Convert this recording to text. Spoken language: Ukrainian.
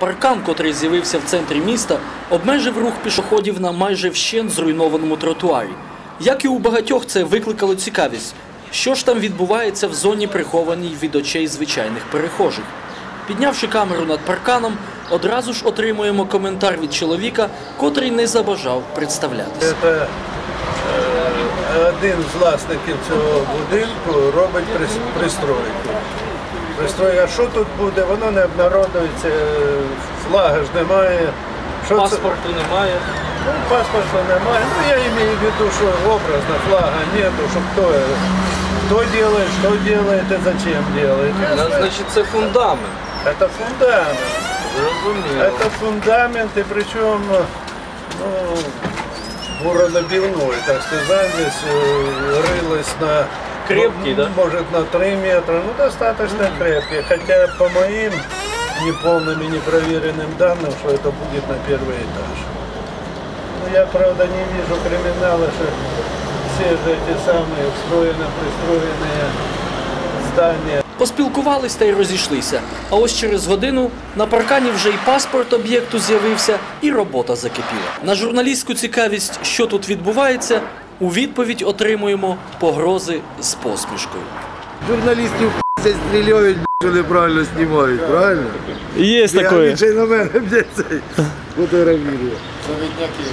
Паркан, котрий з'явився в центрі міста, обмежив рух пішоходів на майже вщент зруйнованому тротуарі. Як і у багатьох, це викликало цікавість. Що ж там відбувається в зоні, прихованій від очей звичайних перехожих? Піднявши камеру над парканом, одразу ж отримуємо коментар від чоловіка, котрий не забажав представлятися. Це е, один з власників цього будинку робить прис- пристройку Пристройка, а що тут буде? Воно не обнародується, е, флага ж немає. Що це? Паспорту немає. Ну, паспорта немає. Ну, я имею в виду, що образно флага нету, що хто, хто делает, что делает и зачем делает. Значить, це фундамент. Это фундамент. Зрозуміло. Это фундамент, и причем, ну, буронабивной, так сказать, здесь э, рылось на... Крепкий, ну, да? Может, на 3 метра, ну, достаточно крепкий. Хотя, по моим неполным и непроверенным данным, что это будет на первый этаж. Ну, я, правда, не вижу криминала, что все же эти самые встроенно пристроенные здания Поспілкувались та й розійшлися. А ось через годину на паркані вже й паспорт об'єкту з'явився, і робота закипіла. На журналістську цікавість, що тут відбувається, у відповідь отримуємо погрози з посмішкою. Журналістів стрілюють, що неправильно знімають, правильно? Є й на мене блядь, цей фотографію. Завідняки.